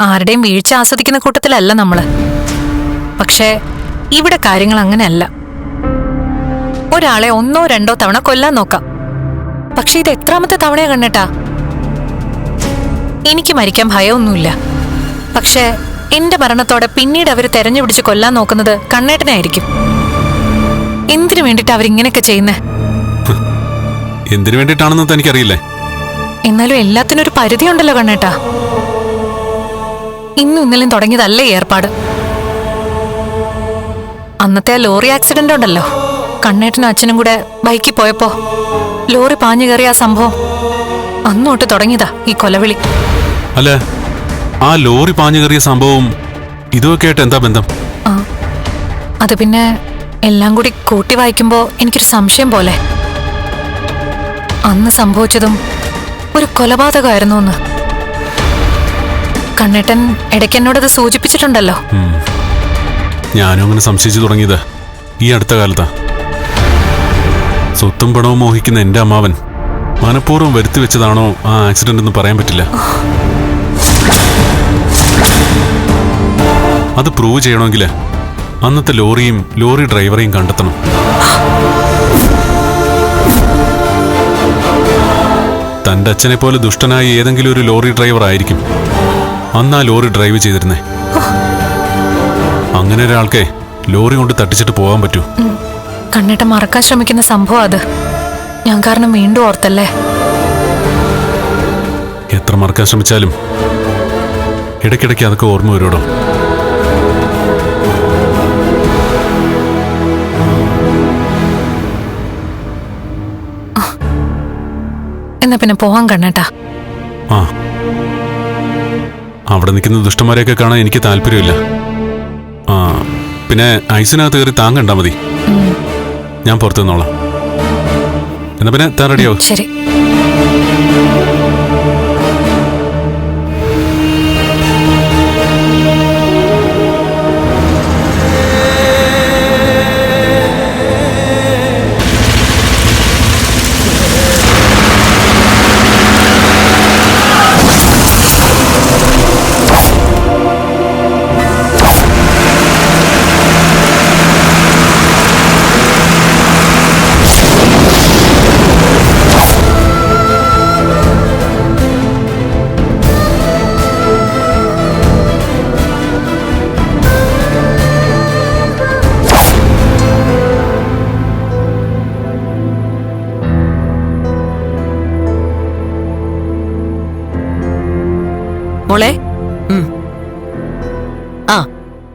ആരുടെയും വീഴ്ച ആസ്വദിക്കുന്ന കൂട്ടത്തിലല്ല നമ്മൾ. പക്ഷേ ഇവിടെ കാര്യങ്ങൾ അങ്ങനെയല്ല. ഒരാളെ ഒന്നോ രണ്ടോ തവണ കൊല്ലാൻ നോക്കാം. പക്ഷെ ഇത് എത്രാമത്തെ തവണയാ കണ്ണേട്ടാ? എനിക്ക് മരിക്കാൻ ഭയമൊന്നുമില്ല. പക്ഷേ എന്റെ മരണത്തോടെ പിന്നീട് അവർ തെരഞ്ഞുപിടിച്ച് കൊല്ലാൻ നോക്കുന്നത് കണ്ണേട്ടനായിരിക്കും എന്തിനു വേണ്ടിട്ട് അവരിങ്ങനെയൊക്കെ ചെയ്യുന്നേ? എന്തിനു വേണ്ടിട്ടാണെന്ന് തനിക്കറിയില്ലേ എന്നാലും എല്ലാത്തിനും ഒരു പരിധിയുണ്ടല്ലോ കണ്ണേട്ടാ. ഇന്നും ഇന്നലെയും തുടങ്ങിയതല്ലേ ഏർപ്പാട്? അന്നത്തെ ആ ലോറി ആക്സിഡന്റ് ഉണ്ടല്ലോ. കണ്ണേട്ടനും അച്ഛനും കൂടെ ബൈക്കിൽ പോയപ്പോ ലോറി പാഞ്ഞു കയറിയ ആ സംഭവം അന്നോട്ട് തുടങ്ങിയതാ ഈ കൊലവിളി. അല്ല ആ ലോറി പാഞ്ഞു കയറിയ സംഭവം ഇതൊക്കെ ആയിട്ട് എന്താ ബന്ധം? ആ അത് പിന്നെ എല്ലാം കൂടി കൂട്ടി വായിക്കുമ്പോ എനിക്കൊരു സംശയം പോലെ. അന്ന് സംഭവിച്ചതും ഒരു കൊലപാതകമായിരുന്നു എന്ന്. കണ്ണേട്ടൻ ഇടയ്ക്ക് എന്നോടത് സൂചിപ്പിച്ചിട്ടുണ്ടല്ലോ. ഞാനും അങ്ങനെ സംശയിച്ചു തുടങ്ങിയത്. ഈ അടുത്ത കാലത്താ. സ്വത്തും പണവും മോഹിക്കുന്ന എന്റെ അമ്മാവൻ മനഃപൂർവം വരുത്തി വെച്ചതാണോ ആ ആക്സിഡന്റ് എന്ന് പറയാൻ പറ്റില്ല. അത് പ്രൂവ് ചെയ്യണമെങ്കിൽ അന്നത്തെ ലോറിയും ലോറി ഡ്രൈവറെയും കണ്ടെത്തണം. തന്റെ അച്ഛനെ പോലെ ദുഷ്ടനായ ഏതെങ്കിലും ഒരു ലോറി ഡ്രൈവർ ആയിരിക്കും അന്ന് ആ ലോറി ഡ്രൈവ് ചെയ്തിരുന്നേ. അങ്ങനെ ഒരാൾക്കെ ലോറി കൊണ്ട് തട്ടിച്ചിട്ട് പോകാൻ പറ്റൂ. കണ്ണേട്ട മറക്കാൻ ശ്രമിക്കുന്ന സംഭവം അത്. ഞാൻ കാരണം വീണ്ടും ഓർത്തല്ലേ? എത്ര മറക്കാൻ ശ്രമിച്ചാലും ഇടയ്ക്കിടയ്ക്ക് അതൊക്കെ ഓർമ്മ വരുമോ എന്നാ പിന്നെ പോവാൻ കണ്ണേട്ടാ. ആ. അവിടെ നിൽക്കുന്ന ദുഷ്ടന്മാരെയൊക്കെ കാണാൻ എനിക്ക് താല്പര്യമില്ല. ആ പിന്നെ ഐസിനകത്ത് കയറി താങ്കണ്ടാ മതി. ഞാൻ പുറത്തു നിന്നോളാം എന്നാ പിന്നെ താൻ റെഡിയാവും ശരി.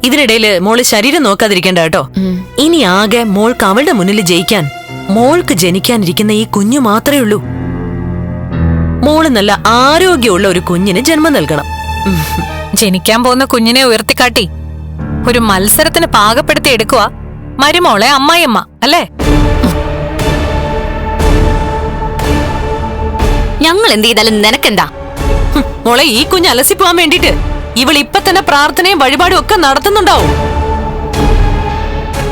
ഇതിനിടയിൽ മോൾ ശരീരം നോക്കാതിരിക്കണ്ട കേട്ടോ. ഇനി ആകെ മോൾക്ക് അവളുടെ മുന്നിൽ ജയിക്കാൻ മോൾക്ക് ജനിക്കാനിരിക്കുന്ന ഈ കുഞ്ഞു മാത്രമേ ഉള്ളൂ. മോൾ നല്ല ആരോഗ്യമുള്ള ഒരു കുഞ്ഞിന് ജന്മം നൽകണം. ജനിക്കാൻ പോകുന്ന കുഞ്ഞിനെ ഉയർത്തിക്കാട്ടി ഒരു മത്സരത്തിന് പാകപ്പെടുത്തി എടുക്കുക മരുമോളെ അമ്മായിയമ്മ അല്ലേ? ഞങ്ങൾ എന്ത് ചെയ്താലും നിനക്കെന്താ? മോളെ ഈ കുഞ്ഞ് അലസിപ്പോവാൻ വേണ്ടിട്ട് ഇവൾ ഇപ്പൊ തന്നെ പ്രാർത്ഥനയും വഴിപാടും ഒക്കെ നടത്തുന്നുണ്ടാവും.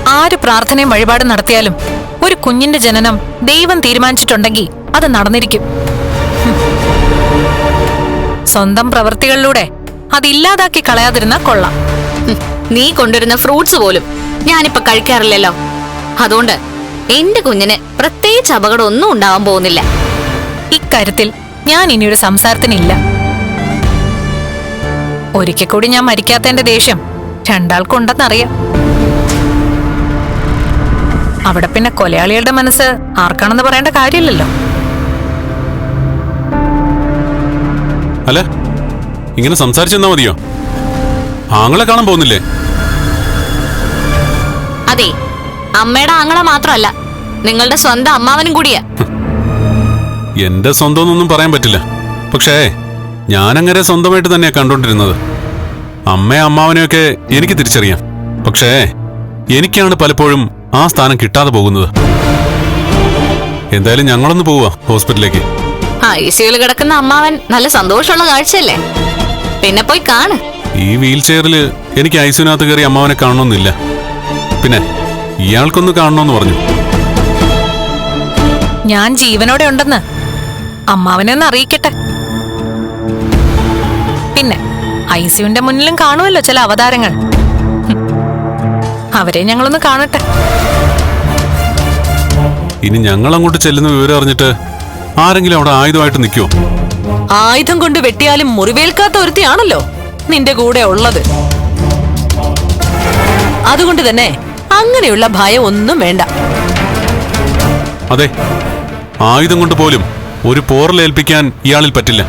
ആര് പ്രാർത്ഥനയും വഴിപാടും നടത്തിയാലും ഒരു കുഞ്ഞിന്റെ ജനനം ദൈവം തീരുമാനിച്ചിട്ടുണ്ടെങ്കിൽ അത് നടന്നിരിക്കും. സ്വന്തം പ്രവൃത്തികളിലൂടെ അതില്ലാതാക്കി കളയാതിരുന്ന കൊള്ളാം. നീ കൊണ്ടുവരുന്ന ഫ്രൂട്ട്സ് പോലും ഞാനിപ്പോ കഴിക്കാറില്ലല്ലോ. അതുകൊണ്ട് എന്റെ കുഞ്ഞിന് പ്രത്യേകിച്ച് അപകടമൊന്നും ഉണ്ടാവാൻ പോകുന്നില്ല. ഇക്കാര്യത്തിൽ ഞാൻ ഇനിയൊരു സംസാരത്തിനില്ല. ഒരിക്കൽ കൂടി ഞാൻ മരിക്കാത്തതിന്റെ ദേഷ്യം രണ്ടാൾക്കുണ്ടെന്നറിയാം അവിടെ പിന്നെ കൊലയാളികളുടെ മനസ്സ് ആർക്കാണെന്ന് പറയേണ്ട കാര്യമില്ലല്ലോ. അല്ല ഇങ്ങനെ സംസാരിച്ചെന്നാ മതിയോ? ആങ്ങളെ കാണാൻ പോകുന്നില്ലേ? അതെ അമ്മയുടെ ആങ്ങളെ മാത്രമല്ല നിങ്ങളുടെ സ്വന്തം അമ്മാവനും കൂടിയാ. എന്റെ സ്വന്തം ഒന്നും പറയാൻ പറ്റില്ല. പക്ഷേ ഞാനങ്ങനെ സ്വന്തമായിട്ട് തന്നെയാ കണ്ടോണ്ടിരുന്നത്. അമ്മയും അമ്മാവനെയൊക്കെ എനിക്ക് തിരിച്ചറിയാം. പക്ഷേ എനിക്കാണ് പലപ്പോഴും ആ സ്ഥാനം കിട്ടാതെ പോകുന്നത്. എന്തായാലും ഞങ്ങളൊന്ന് പോവാ ഹോസ്പിറ്റലിലേക്ക്. ആ കിടക്കുന്ന അമ്മാവൻ നല്ല സന്തോഷമുള്ള കാഴ്ചയല്ലേ? പിന്നെ പോയി കാണ്. ഈ വീൽ ചെയറിൽ എനിക്ക് ഐസിനകത്ത് കയറി അമ്മാവനെ കാണണമെന്നില്ല. പിന്നെ ഇയാൾക്കൊന്ന് കാണണമെന്ന് പറഞ്ഞു. ഞാൻ ജീവനോടെ ഉണ്ടെന്ന് അമ്മാവനെ ഒന്ന് അറിയിക്കട്ടെ. പിന്നെ ഐസിയുന്റെ മുന്നിലും കാണുമല്ലോ ചില അവതാരങ്ങൾ. അവരെ ഞങ്ങളൊന്ന് കാണട്ടെ. ഇനി ഞങ്ങൾ അങ്ങോട്ട് ചെല്ലുന്ന വിവരം അറിഞ്ഞിട്ട് ആരെങ്കിലും അവിടെ ആയുധമായിട്ട് നിൽക്കുമോ ആയുധം കൊണ്ട് വെട്ടിയാലും മുറിവേൽക്കാത്ത ഒരുത്തിയാണല്ലോ നിന്റെ കൂടെ ഉള്ളത്. അതുകൊണ്ട് തന്നെ അങ്ങനെയുള്ള ഭയം ഒന്നും വേണ്ട. അതെ ആയുധം കൊണ്ട് പോലും ഒരു പോറലേൽപ്പിക്കാൻ ഇയാളിൽ പറ്റില്ല.